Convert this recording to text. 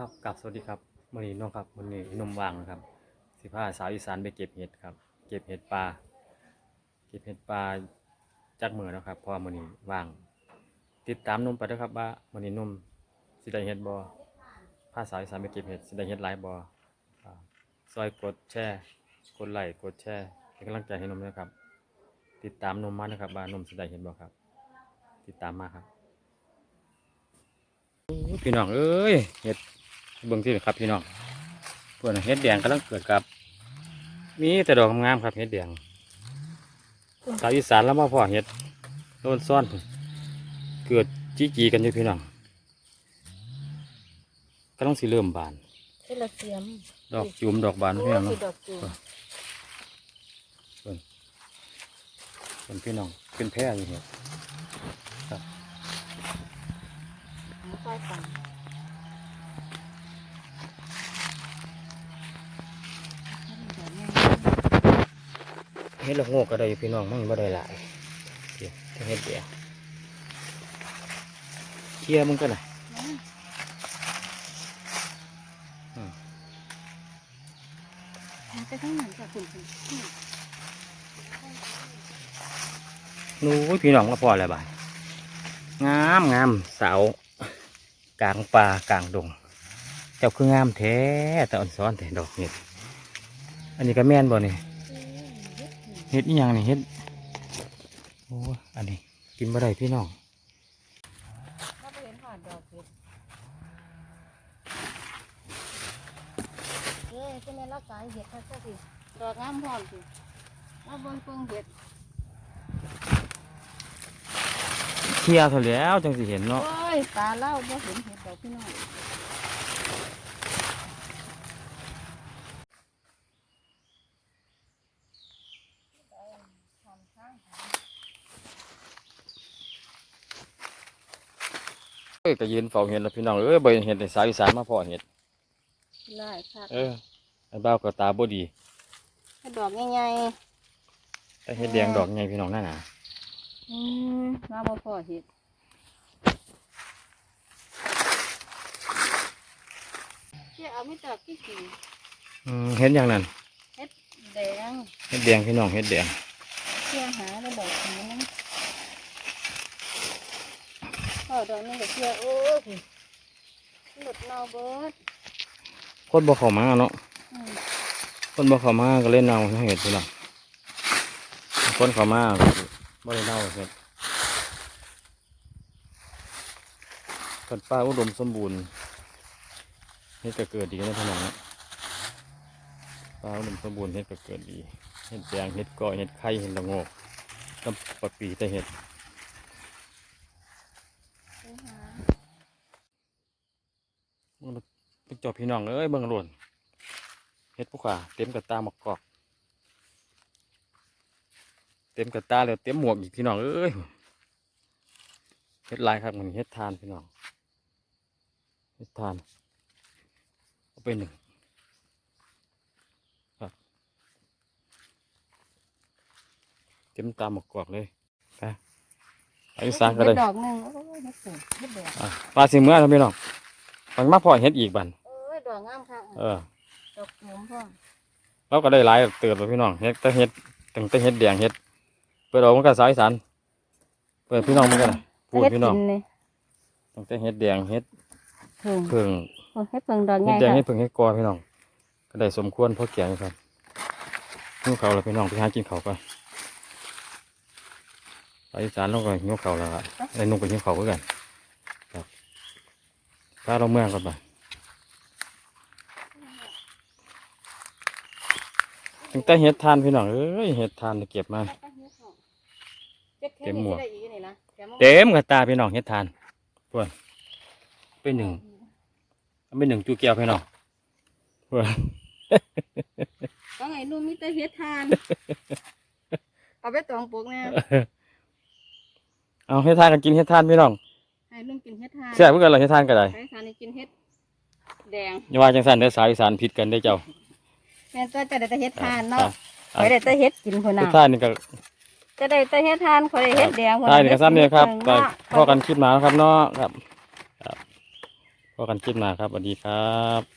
ครับกับสวัสดีครับวันนี้น้องครับวันนี้นมวางนะครับสิพาสาวอีสานไปเก็บเห็ดครับ เก็บเห็ดปลาเก็บเห็ดปลาจากมือแล้วครับพอวันนี้ว่าง ติดตามนมไปด้วยครับว่าวันนี้นมสิได้เห็ดบอพาสาวอีสานไปเก็บเห็ดสิได้เห็ดหลายบอซอยกดแชร์กดไลค์กดแชร์เป็นกำลังใจให้นมด้วยครับ ติดตามนมมานะครับว่านมสิได้เห็ดบอครับ ติดตามมาครับพี่น้องเอ้ยเห็ด เบิ่งที่ครับพี่น้องเพื่อนเฮ็ดแดงกำลังเกิดครับ มีแต่ดอกงามๆครับเฮ็ดแดงสาวอีสานแล้วมาพ่อเฮ็ดโดนซ่อน เกิดจีจีกันอยู่พี่น้องกำลังสิเริ่มบานเทละเสียมดอกจุ่มดอกบานโอ้พี่น้องยเนาะดอกจูมเป็นพี่น้องเป็นแพร่อยู่เนี่ยไม่ค่อย เฮ็ดละโงกก็ได้พี่น้องมันบ่ได้หลายเดี๋ยวจะเฮ็ดเดียวเคลียมึงก็น่ะไปข้งหลังจากคุณคุณหนูพี่น้องก็พอแล้วบายงามงามเสาวกลางป่ากลางดง เจ้าคืองามแท้แต่อ่อนซ้อนแต่ดอกเห็ดอันนี้ก็แม่นบ่เนี่ เห็ดอีหยังนี่เห็ดโอ้อันนี้ กินบ่ได้พี่น้องถ้าไปเห็นผ่านดอกเห็ดเอ้ยเป็นไงรักษาเห็ดเขาจะสิดอกงามพร้อมสิมาเบิ่งเพิ่งเห็ดเที่ยวเท่าแล้วจังสิเห็นเนาะโอ้ยตาเล่าบ่เห็นเห็ดดอกพี่น้อง เอ้ยก็ยืนเฝ้าเห็ดแล้วพี่น้องเอ้ยบ่เห็นเห็ดในสาวอีสานมาพอเห็ดไล่ค่ะเออไอ้บ้าวก็ตาบ่ดีให้ดอกใหญ่แต่เห็ดแดงดอกใหญ่พี่น้องนั่นน่ะๆอืมมาบ่พอเห็ดเจ้าเอาไม่ตอกที่สีอืมเห็ดอย่างนั้นเห็ดแดงเห็ดแดงพี่น้องเห็ดแดงเชี่ยหาแล้วดอกสีนั้น พอดอกนี้ก็เชียโอ้ยหลุดเนาเบิดคนบ่เข้ามาเนาะอืมคนบ่เข้ามาก็เล่นเนาเห็ดพี่น้องคนเข้ามาก็สิบ่ได้เนาเห็ดกันป้าอุดมสมบูรณ์เฮ็ดก็เกิดดีนะพี่น้องนะป้าอุดมสมบูรณ์เฮ็ดก็เกิดดีเฮ็ดแดงเฮ็ดก้อยเฮ็ดไข่เฮ็ดละโงกกับปะปีแต่เฮ็ด ไปหา ไปจอบพี่น้องเอ้ยเบิ่งโลวนเฮ็ดผู้ขาเต็มกระตาหมอกกอก เต็มกระตาแล้วเต็มหมวกอีกพี่น้องเอ้ยเฮ็ดหลายครับมันเฮ็ดทานพี่น้องเฮ็ดทานเอาไปหนึ่งครับเต็มตาหมอกกอกเลยไปไปอีสานก็ได้เห็ดดอกหนึ่งโอ้ยเห็ดสูงเห็ดแดงอะปลาสิเมื่อครับพี่น้องมันมาพอเฮ็ดอีกบันโอ้ยดอกงามค่ะเออดอกหอมพ่อเราก็ได้หลายเติบแล้วพี่น้องเฮ็ดแต่เฮ็ดตั้งแต่เฮ็ดแดงเฮ็ดเปิดออกมันก็สายสันเปิดพี่น้องมันก็ได้พูดเห็ดพี่น้องกินเลยตั้งแต่เฮ็ดแดงเฮ็ดเพิ่งเพิ่งโอ้ยเห็ดเพิ่งดอกใหเฮ็ญ่ดแดงค่ะเฮ็ดเพิ่งเฮ็ดกอพี่น้องก็ได้สมควรพอแก่อยู่ครับหิ้วเขาวแล้วพี่น้องไปหากินเขาวก่อนไปอีสานเราก็หิ้วเขาวแล้วครับไอ้นุ่งก็หิ้วเขาวคือกันครับถ้าเราเมืองก่อนไป ตั้งแต่เฮ็ดทานพี่น้องเอ้ยเฮ็ดทานเก็บมา เต็มหมวกได้อีนี่นะแกมาเต็มกระตาพี่น้องเฮ็ดทานพวกเป็นหนึ่งเป็นหนึ่งจูเกียวพี่น้องพวกก็ไงนุ่มมีแต่เฮ็ดทานเอาไปตองปลูกแน่เอาเฮ็ดทานกันกินเฮ็ดทานพี่น้องให้นุ่มกินเฮ็ดทานแซ่บเพื่อกันเลยเฮ็ดทานก็ได้ให้สานี่กินเฮ็ดแดงอย่าว่าจังสันเด้อสายอีสานผิดกันได้อเจ้า แม่นตัวจะได้แต่เฮ็ดทานอ่เนาะอ่ข่อยได้แต่เฮ็ดกินคนเฮ็น่ะดทานนี่ก็จะได้แต่เฮ็ดทานข่อยได้เฮ็ดแดงคนทานนี่ก็ซ้ำเนี่ยครับเพิ่งก็เนาะพอกันคลิปหมาครับเนาะครับครับพอกันคลิปหน้าครับสวัสดีครับ